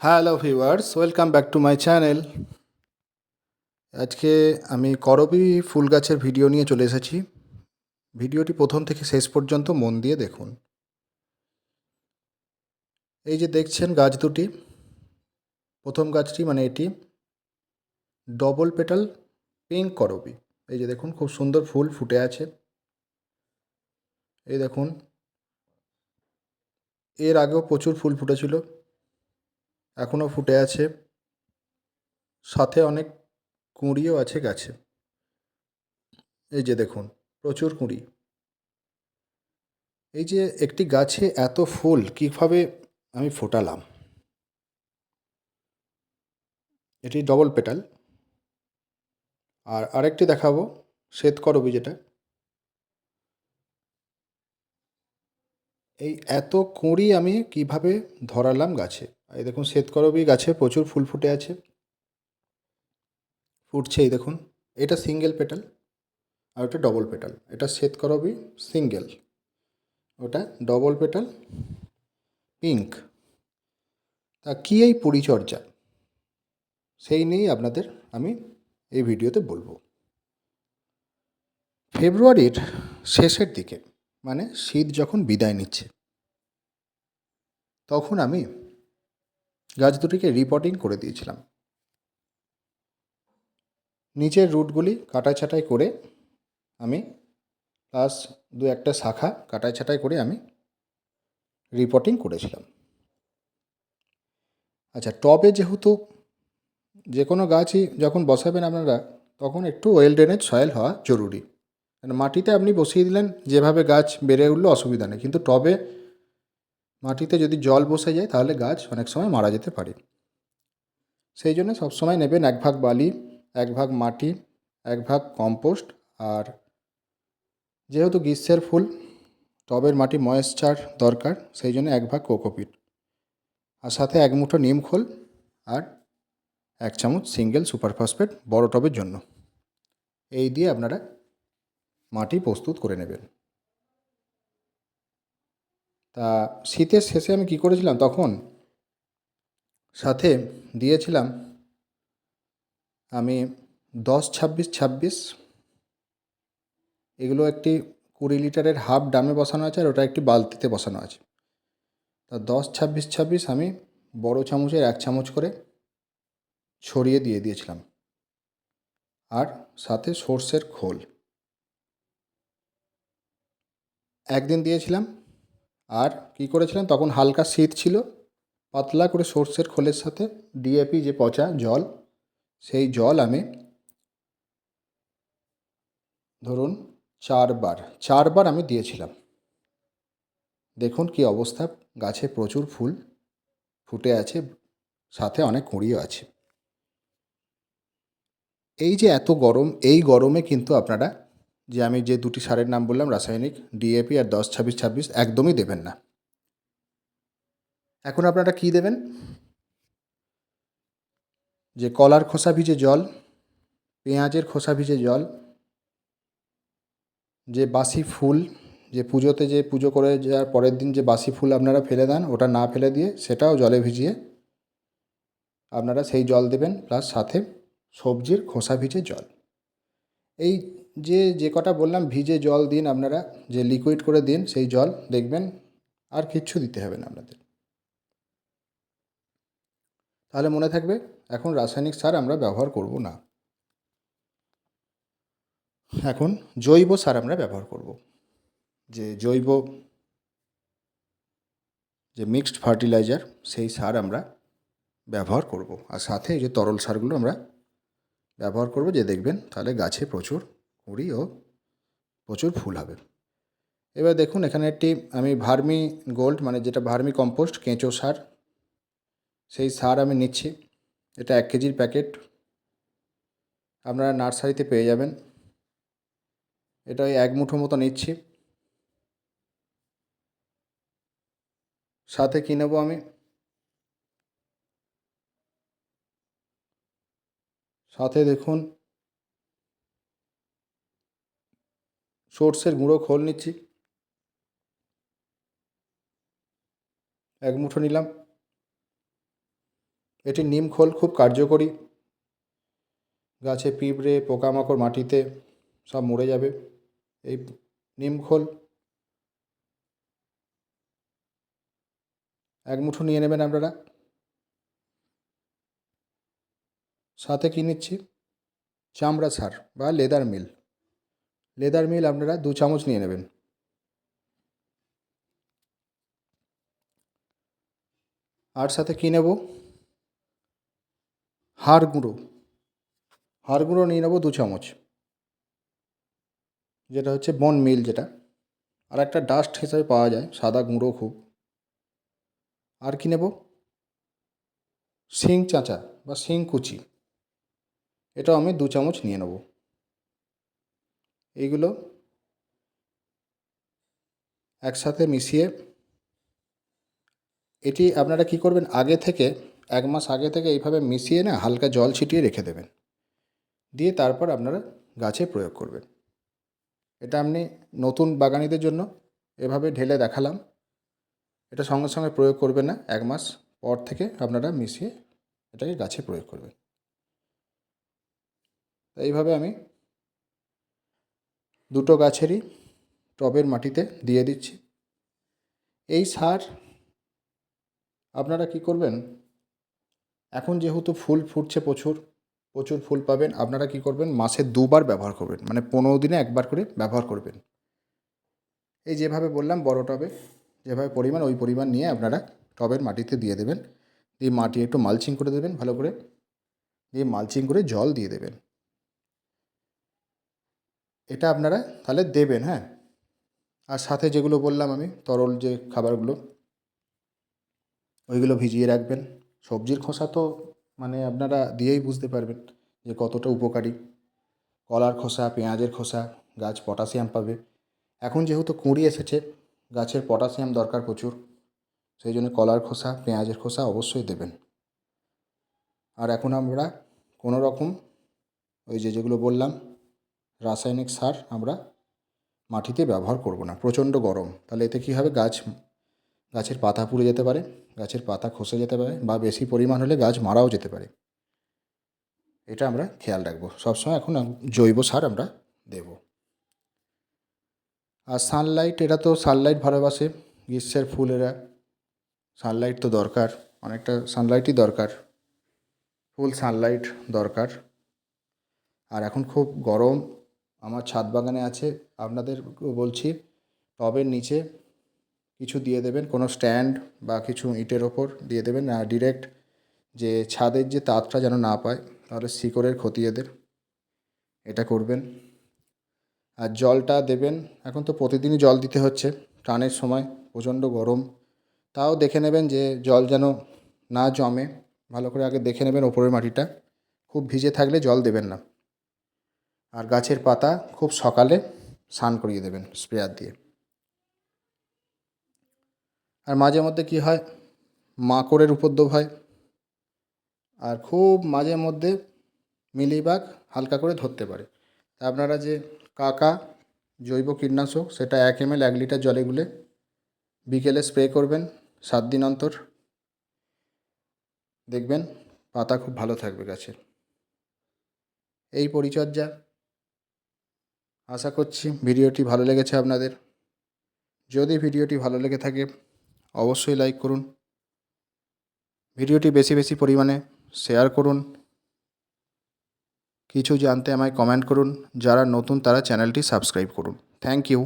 Hello viewers welcome back to my channel আজকে আমি করবি ফুল গাছের ভিডিও নিয়ে চলে এসেছি। ভিডিওটি প্রথম থেকে শেষ পর্যন্ত মন দিয়ে দেখুন। এই যে দেখছেন গাছ দুটি। প্রথম গাছটি মানে এটি। ডবল পেটাল পিঙ্ক করবি। এই যে দেখুন, খুব সুন্দর ফুল ফুটে আছে। এই দেখুন। এর আগেও প্রচুর ফুল ফুটেছিল। এখনও ফুটে আছে। সাথে অনেক কুঁড়িও আছে গাছে। এই যে দেখুন, প্রচুর কুঁড়ি। এই যে একটি গাছে এত ফুল, কীভাবে আমি ফোটালাম? এটি ডবল পেটাল আর আরেকটি দেখাবো শ্বেত করবি যেটা এই এত কুঁড়ি আমি কীভাবে ধরালাম গাছে? এই দেখুন শ্বেতকরবী গাছে প্রচুর ফুল ফুটে আছে। ফুটছে, এই দেখুন। এটা সিঙ্গেল পেটাল আর ওটা ডবল পেটাল এটা শ্বেতকরবী সিঙ্গেল ওটা ডবল পেটাল পিঙ্ক তা কী এই পরিচর্যা? সেই নিয়েই আপনাদের আমি এই ভিডিওতে বলব। ফেব্রুয়ারির শেষের দিকে মানে শীত যখন বিদায় নিচ্ছে, তখন আমি গাছ দুটিকে রিপোর্টিং করে দিয়েছিলাম। নিচের রুটগুলি কাটাই ছাঁটাই করে আমি প্লাস দু একটা শাখা কাটাই ছাঁটাই করে আমি রিপোর্টিং করেছিলাম। আচ্ছা টবে যেহেতু যে কোনো গাছই যখন বসাবেন আপনারা, তখন একটু ওয়েল ড্রেনেজ সয়েল হওয়া জরুরি। মাটিতে আপনি বসিয়ে দিলেন, যেভাবে গাছ বেড়ে উঠল অসুবিধা নেই। কিন্তু টবে মাটিতে যদি জল বসে যায়, তাহলে গাছ অনেক সময় মারা যেতে পারে। সেই জন্য সবসময় নেবেন এক ভাগ বালি, এক ভাগ মাটি, এক ভাগ কম্পোস্ট আর যেহেতু গ্রীষ্মের ফুল, টবের মাটি ময়েশ্চার দরকার, সেই জন্য এক ভাগ কোকোপিট। আর সাথে এক মুঠো নিম খোল আর এক চামচ সিঙ্গেল সুপার ফসফেট বড় টবের জন্য। এই দিয়ে আপনারা মাটি প্রস্তুত করে নেবেন। তা শীতের শেষে আমি কী করেছিলাম? তখন সাথে দিয়েছিলাম আমি দশ ছাব্বিশ ছাব্বিশ। এগুলো একটি কুড়ি লিটারের হাফ ডামে বসানো আছে আর ওটা একটি বালতিতে বসানো আছে। তা দশ ছাব্বিশ ছাব্বিশ আমি বড় চামচের এক চামচ করে ছড়িয়ে দিয়ে দিয়েছিলাম। আর সাথে সর্ষের খোল। একদিন দিয়েছিলাম আর কি করেছিলাম তখন হালকা শীত ছিল, পাতলা করে সর্ষের খোলের সাথে ডিএপি যে পচা জল, সেই জল আমি ধরুন চারবার চারবার আমি দিয়েছিলাম। দেখুন কি অবস্থা, গাছে প্রচুর ফুল ফুটে আছে, সাথে অনেক কুঁড়িও আছে। এই যে এত গরম, এই গরমে কিন্তু আপনারা যে আমি যে দুটি সারের নাম বললাম, রাসায়নিক ডিএপি আর দশ, ছাব্বিশ ছাব্বিশ, একদমই দেবেন না। এখন আপনারা কী দেবেন? যে কলার খোসা ভিজে জল, পেঁয়াজের খোসা ভিজে জল, যে বাসি ফুল, যে পুজোতে যে পুজো করে যাওয়ার পরের দিন যে বাসি ফুল আপনারা ফেলে দেন, ওটা না ফেলে দিয়ে সেটাও জলে ভিজিয়ে আপনারা সেই জল দেবেন, প্লাস সাথে সবজির খোসা ভিজে জল। এই যে যে কটা বললাম, ভিজে জল দিন আপনারা, যে লিকুইড করে দিন, সেই জল দেখবেন আর কিচ্ছু দিতে হবে না আপনাদের। তাহলে মনে থাকবে, এখন রাসায়নিক সার আমরা ব্যবহার করব না। এখন জৈব সার আমরা ব্যবহার করব। যে জৈব যে মিক্সড ফার্টিলাইজার সেই সার আমরা ব্যবহার করব। আর সাথে যে তরল সারগুলো আমরা ব্যবহার করব, যে দেখবেন তাহলে গাছে প্রচুর কুঁড়ি ও প্রচুর ফুল হবে। এবার দেখুন, এখানে একটি, আমি ভার্মি গোল্ড মানে যেটা ভার্মি কম্পোস্ট, কেঁচো সার, সেই সার আমি নিচ্ছি। এটা এক কেজির প্যাকেট। আপনারা নার্সারিতে পেয়ে যাবেন। এটা ওই এক মুঠো মতো নিচ্ছি। সাথে কী নেব আমি? সাথে দেখুন সর্ষের গুঁড়ো খোল নিচ্ছি। এক মুঠো নিলাম। এটি নিম খোল, খুব কার্যকরী। গাছে পিঁপড়ে, পোকামাকড় মাটিতে সব মরে যাবে। এই নিম খোল। এক মুঠো নিয়ে নেবেন আপনারা। সাথে কী নিচ্ছি? চামড়া সার বা লেদার মিল। লেদার মিল আপনারা দু চামচ নিয়ে নেবেন। আর সাথে কী নেব? হাড় গুঁড়ো। হাড় গুঁড়ো নিয়ে নেব দু চামচ। যেটা হচ্ছে বন মিল যেটা। আর একটা ডাস্ট হিসাবে পাওয়া যায়, সাদা গুঁড়ো খুব। আর কি নেব? শিং চাঁচা বা শিং কুচি। এটাও আমি দু চামচ নিয়ে নেব। এইগুলো একসাথে মিশিয়ে এটি আপনারা কি করবেন? আগে থেকে, এক মাস আগে থেকে এইভাবে মিশিয়ে না হালকা জল ছিটিয়ে রেখে দেবেন। দিয়ে তারপর আপনারা গাছে প্রয়োগ করবেন। এটা আপনি নতুন বাগানিদের জন্য এভাবে ঢেলে দেখালাম। এটা সঙ্গে সঙ্গে প্রয়োগ করবেন না, এক মাস পর থেকে আপনারা মিশিয়ে এটাকে গাছে প্রয়োগ করবেন। এইভাবে আমি দুটো গাছেরই টবের মাটিতে দিয়ে দিচ্ছি। এই সার আপনারা কি করবেন? এখন যেহেতু ফুল ফুটছে প্রচুর প্রচুর ফুল পাবেন, আপনারা কি করবেন? মাসে দুবার ব্যবহার করবেন মানে পনেরো দিনে একবার করে ব্যবহার করবেন। এই যেভাবে বললাম, বড় টবে যেভাবে পরিমাণ, ওই পরিমাণ নিয়ে আপনারা টবের মাটিতে দিয়ে দেবেন। দিয়ে মাটি একটু মালচিং করে দেবেন, ভালো করে। দিয়ে মালচিং করে জল দিয়ে দেবেন। এটা আপনারা তাহলে দেবেন হ্যাঁ? আর সাথে যেগুলো বললাম আমি, তরল যে খাবারগুলো, ওইগুলো ভিজিয়ে রাখবেন। সবজির খোসা তো মানে আপনারা দিয়েই বুঝতে পারবেন যে কতটা উপকারী। কলার খোসা, পেঁয়াজের খোসা, গাছ পটাশিয়াম পাবে। এখন যেহেতু কুঁড়ি এসেছে, গাছের পটাশিয়াম দরকার প্রচুর। সেই জন্য কলার খোসা, পেঁয়াজের খোসা অবশ্যই দেবেন। আর এখন আমরা কোনো রকম ওই যে যেগুলো বললাম রাসায়নিক সার আমরা মাটিতে ব্যবহার করব না, প্রচণ্ড গরম। তাহলে এতে কী হবে? গাছ, গাছের পাতা পুড়ে যেতে পারে, গাছের পাতা খসে যেতে পারে বা বেশি পরিমাণ হলে গাছ মারাও যেতে পারে। এটা আমরা খেয়াল রাখব। সবসময় এখন জৈব সার আমরা দেব। আর সানলাইট এরা তো সানলাইট ভালোবাসে, গ্রীষ্মের ফুল এরা সানলাইট তো দরকার, অনেকটা সানলাইটই দরকার। ফুল সানলাইট দরকার। আর এখন খুব গরম আমার ছাদ বাগানে আছে আপনাদের বলছি, টবের নিচে কিছু দিয়ে দেবেন, কোনো স্ট্যান্ড বা কিছু ইটের ওপর দিয়ে দেবেন, আর ডিরেক্ট যে ছাদের যে তাপটা যেন না পায়, তাহলে শিকড়ের ক্ষতি এদের। এটা করবেন। আর জলটা দেবেন, এখন তো প্রতিদিনই জল দিতে হচ্ছে টানের সময় প্রচণ্ড গরম। তাও দেখে নেবেন যে জল যেন না জমে, ভালো করে আগে দেখে নেবেন ওপরের মাটিটা। খুব ভিজে থাকলে জল দেবেন না। আর গাছের পাতা খুব সকালে স্নান করিয়ে দেবেন, স্প্রেয়ার দিয়ে। আর মাঝে মধ্যে কি হয়? মাকড়ের উপদ্রব হয়। আর খুব মাঝে মধ্যে মিলিবাগ হালকা করে ধরতে পারে। তা আপনারা যে কাকা জৈব কীটনাশক, সেটা এক এমএল, এক লিটার জলে গুলে বিকেলে স্প্রে করবেন, সাত দিন অন্তর। দেখবেন পাতা খুব ভালো থাকবে গাছের এই পরিচর্যা আশা করছি ভিডিওটি ভালো লেগেছে আপনাদের। যদি ভিডিওটি ভালো লেগে থাকে, অবশ্যই লাইক করুন। ভিডিওটি বেশি বেশি পরিমাণে শেয়ার করুন। কিছু জানতে আমায় কমেন্ট করুন। যারা নতুন, তারা চ্যানেলটি সাবস্ক্রাইব করুন। Thank you